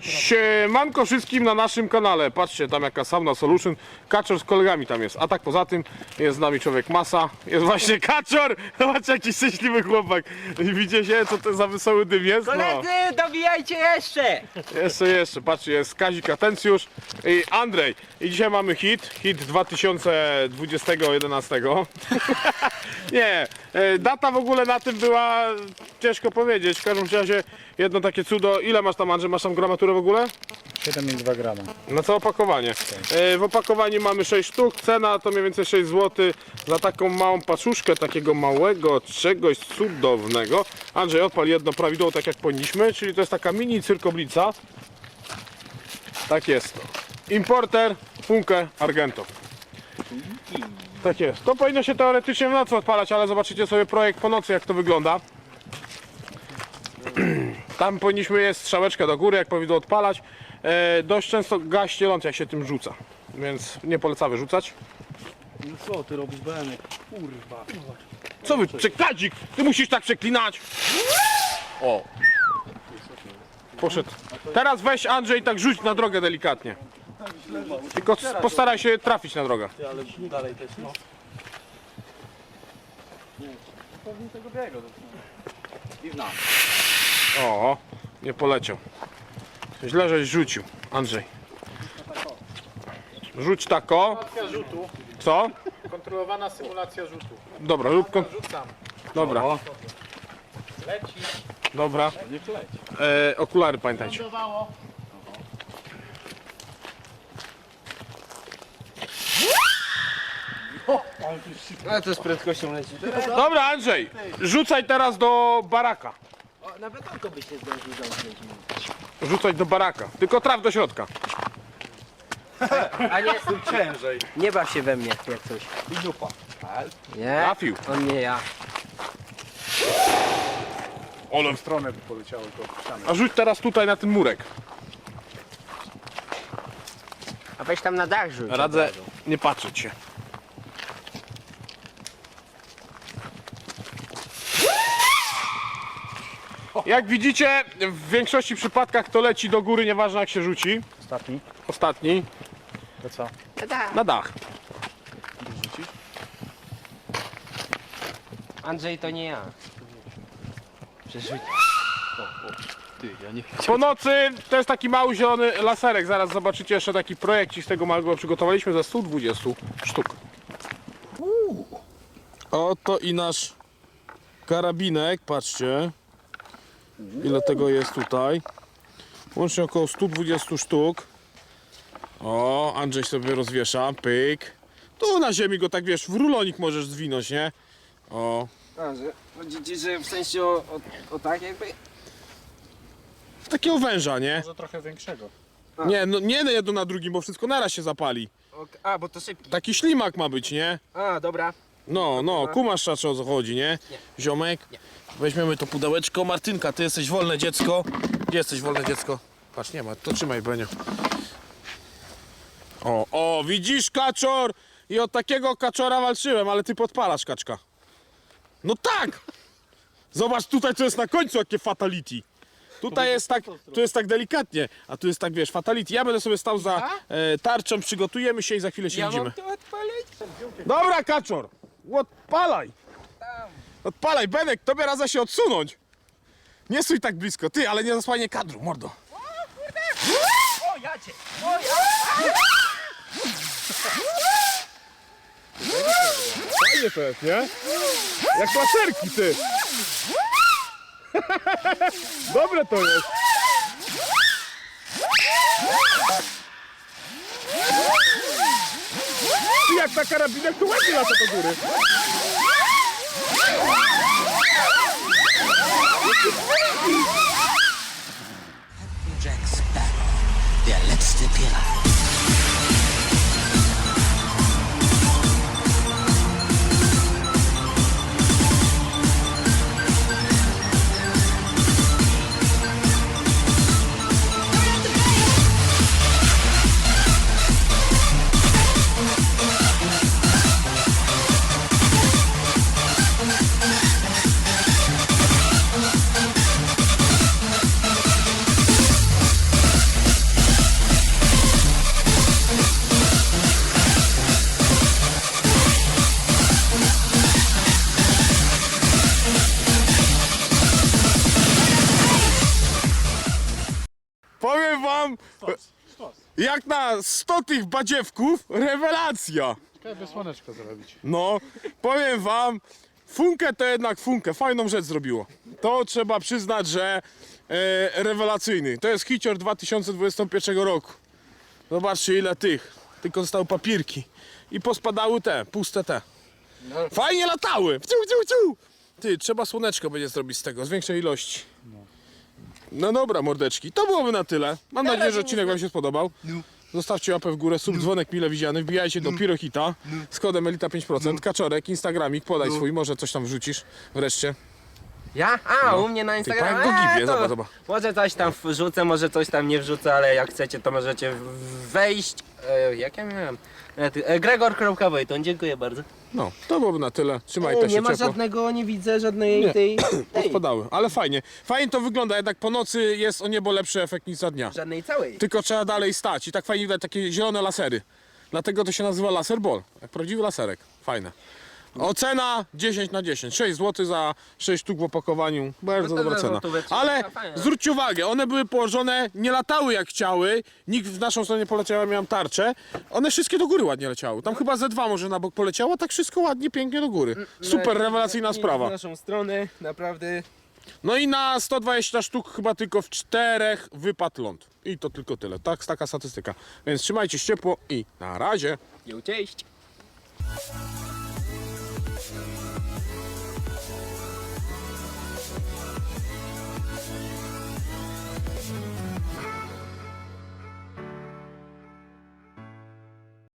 Siemanko wszystkim na naszym kanale. Patrzcie, tam jaka sauna solution. Kaczor z kolegami tam jest. A tak poza tym jest z nami człowiek masa. Jest właśnie kaczor. Zobaczcie jaki szczęśliwy chłopak. Widzicie co to za wesoły dym jest? No. Koledzy, dobijajcie jeszcze! Jeszcze, jeszcze. Patrzcie, jest Kazik Atencjusz i Andrzej. I dzisiaj mamy hit. Hit 2011. Nie. e, Data w ogóle na tym była ciężko powiedzieć. W każdym razie jedno takie cudo. Ile masz tam Andrzej? Masz tam gramaturę w ogóle? 7,2 grama. Na co opakowanie? E, W opakowaniu mamy 6 sztuk, cena to mniej więcej 6 zł za taką małą paczuszkę, takiego małego czegoś cudownego. Andrzej, odpal jedno prawidłowo tak jak powinniśmy, czyli to jest taka mini cyrkoblica. Tak jest. Importer Funke Argento. Tak jest. To powinno się teoretycznie w nocy odpalać, ale zobaczycie sobie projekt po nocy jak to wygląda. Tam powinniśmy jest strzałeczkę do góry, jak powinno odpalać. E, dość często gaz ścielący, jak się tym rzuca. Więc nie polecamy rzucać. No co ty robisz, Benek? Kurwa. Co wy, przekladzik? Ty musisz tak przeklinać! O! Poszedł. Teraz weź Andrzej tak rzuć na drogę delikatnie. Tylko postaraj się trafić na drogę. Ale dalej też, no. Pewnie tego biegu. Nas. O, nie poleciał. Źle, żeś rzucił. Andrzej. Rzuć tako. Symulacja rzutu. Co? Kontrolowana symulacja rzutu. Dobra, rób kon... Rzucam. Dobra, Leci. dobra. Niech leci. E, okulary pamiętajcie. Lądowało. Ale to z prędkością leci. Dobra, Andrzej, rzucaj teraz do baraka. O, na betonko by się zdążył zamknąć. Rzucaj do baraka. Tylko traf do środka. A nie, Ciężej. nie baw się we mnie jak coś. I dupa. Nie? Trafił. On nie ja. Ole. W stronę by poleciało to. A rzuć teraz tutaj na ten murek. A weź tam na dach rzuć. Radzę nie patrzeć się. Jak widzicie, w większości przypadkach to leci do góry, nieważne jak się rzuci. Ostatni. Ostatni, To co? Na dach. na dach. Rzucić? Andrzej to nie ja. Przerzuć. Po nocy to jest taki mały zielony laserek. Zaraz zobaczycie jeszcze taki projekcik z tego małego przygotowaliśmy za 120 sztuk. Oto i nasz karabinek, patrzcie. Ile tego jest tutaj. Łącznie około 120 sztuk. O, Andrzej sobie rozwiesza, pyk. Tu na ziemi go tak wiesz, w rulonik możesz zwinąć, nie? O, A, że chodzi ci, że w sensie o, o, o tak jakby? w takiego węża, nie? Może trochę większego. Nie, no nie jedno na drugim, bo wszystko naraz się zapali. A, bo to szybki. Taki ślimak ma być, nie? A, dobra. No, no, kumasz szacz o co chodzi, nie? Ziomek, weźmiemy to pudełeczko. Martynka, ty jesteś wolne dziecko. Gdzie jesteś wolne dziecko? Patrz, nie ma, to trzymaj, Benio. O, o, widzisz, kaczor! I od takiego kaczora walczyłem, ale ty podpalasz, kaczka. No tak! Zobacz tutaj, co jest na końcu, jakie fatality. Tutaj jest tak, tu jest tak delikatnie, a tu jest tak, wiesz, fatality. Ja będę sobie stał za e, tarczą, przygotujemy się i za chwilę się widzimy. to odpalić? Dobra, kaczor! Odpalaj! Odpalaj, Benek, tobie radza się odsunąć! Nie stój tak blisko, ty, ale nie zasłanie kadru, mordo. O, ja cię! O! Fajnie to jest, nie? Jak laserki, ty! Dobre to jest! Jak ta karabinek, to ładnie lata do góry. Jacks Battle, der letzte Pirat. Jak na 100 tych badziewków, rewelacja! Trzeba by słoneczko zrobić. No, powiem wam, Funkę to jednak Funkę, fajną rzecz zrobiło. To trzeba przyznać, że e, rewelacyjny. To jest hicior 2021 roku. Zobaczcie ile tych. Tylko zostały papierki. I pospadały te, puste te. Fajnie latały! Wciu, wciu, wciu. Ty, trzeba słoneczko będzie zrobić z tego, z większej ilości. No dobra, mordeczki, to byłoby na tyle. Mam nadzieję, że odcinek wam się spodobał. Zostawcie łapę w górę, sub dzwonek mile widziany, wbijajcie do Pirohita z kodem Elita 5%, kaczorek, instagramik, podaj swój, może coś tam wrzucisz wreszcie. Ja? A, u mnie na Instagramie. jak go gibie, Eee, to zobacz, zobacz. Może coś tam wrzucę, może coś tam nie wrzucę, ale jak chcecie, to możecie wejść. E, jak ja miałem? E, ty- E, Gregor.Wojton, dziękuję bardzo. No, to byłoby na tyle, trzymajcie E, się nie ma ciepło. żadnego, nie widzę żadnej Nie. tej. tej ale fajnie. Fajnie to wygląda, jednak po nocy jest o niebo lepszy efekt niż za dnia. żadnej całej. Tylko trzeba dalej stać i tak fajnie widać takie zielone lasery. Dlatego to się nazywa laser ball, jak prawdziwy laserek. Fajne. Ocena 10 na 10. 6 zł za 6 sztuk w opakowaniu. Bardzo No to dobra za cena. Ale zwróćcie uwagę, one były położone, nie latały jak chciały. Nikt w naszą stronę poleciał, ja miałem tarczę. One wszystkie do góry ładnie leciały. Tam chyba ze dwa może na bok poleciało, tak wszystko ładnie, pięknie do góry. Super, rewelacyjna W sprawa. naszą stronę, naprawdę. No i na 120 sztuk chyba tylko w czterech wypadł ląd. I to tylko tyle. Tak, taka statystyka. Więc trzymajcie się ciepło i na razie. Jo, cześć. Ah